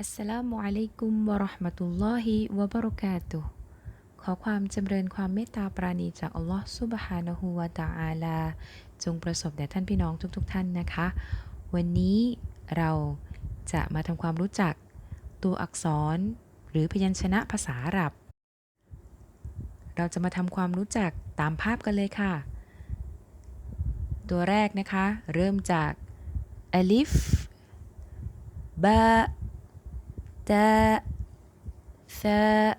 อัสสลามุอะลัยกุมวะเราะห์มะตุลลอฮิวะบะเราะกาตุขอความจำเริญความเมตตาปราณีจากอัลลอฮ์ซุบฮานะฮูวะตะอาลา จงประสบแด่ท่านพี่น้องทุกๆทท่านนะคะ วันนี้เราจะมาทำความรู้จักตัวอักษร หรือพยัญชนะภาษาอาหรับ เราจะมาทำความรู้จักตามภาพกันเลยค่ะ ตัวแรกนะคะ เริ่มจากอลิฟบา تاء ثاء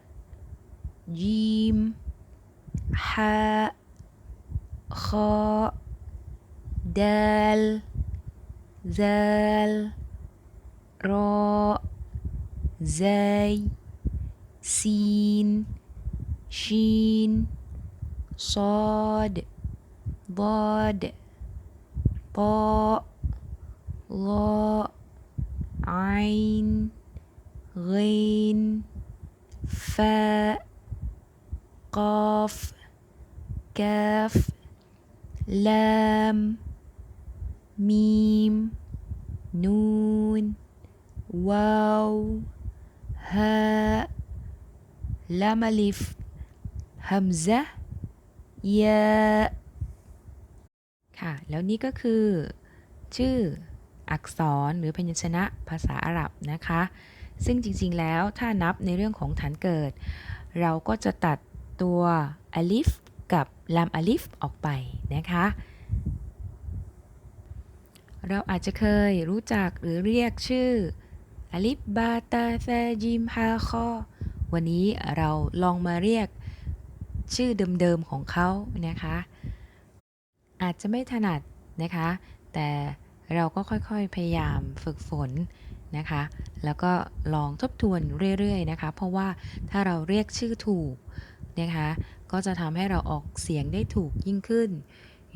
جيم حاء خاء دال زال راء زاي سين شين صاد ضاد طاء ظاء عين غين فاء قاف كاف لام ميم نون واو هاء لام ألف همزة ยะค่ะ แล้วนี่ก็คือ ชื่ออักษรหรือพยัญชนะภาษาอาหรับนะคะ ซึ่งจริงๆ แล้วถ้านับในเรื่องของฐานเกิด เราก็จะตัดตัวอลิฟกับลามอลิฟออกไปนะคะ เราอาจจะเคยรู้จักหรือเรียกชื่ออลิฟบาตาซาจิมฮาคอวันนี้เราลองมาเรียกชื่อเดิมๆของเขานะคะ อาจจะไม่ถนัดนะคะ แต่ เราก็ค่อยๆพยายามฝึกฝนนะคะ แล้วก็ลองทบทวนเรื่อยๆนะคะ เพราะว่าถ้าเราเรียกชื่อถูกนะคะ ก็จะทำให้เราออกเสียงได้ถูกยิ่งขึ้น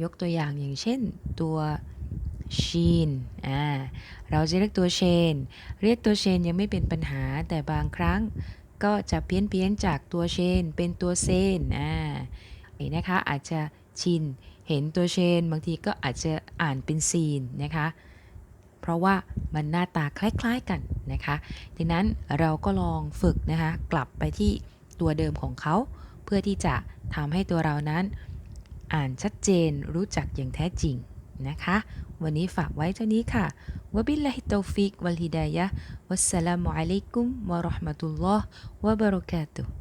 ยกตัวอย่างอย่างเช่นตัวชีนอ่า เราจะเรียกตัวเชน เรียกตัวเชนยังไม่เป็นปัญหา แต่บางครั้งก็จะเพี้ยนเพียนจากตัวเชนเป็นตัวเซนอ่านะคะอาจจะชิน เห็นตัวเชน บางทีก็อาจจะอ่านเป็นซีนนะคะ เพราะว่ามันหน้าตาคล้ายๆกันนะคะดังนั้นเราก็ลองฝึกนะคะกลับไปที่ตัวเดิมของเขา เพื่อที่จะทำให้ตัวเรานั้นอ่านชัดเจนรู้จักอย่างแท้จริงนะคะ วันนี้ฝากไว้เท่านี้ค่ะวะบิลลาฮิตตฟิกวัลฮิดายะวัสสลามุอะลัยกุมวะราะห์มะตุลลอฮ์วะบะเราะกาตุฮ์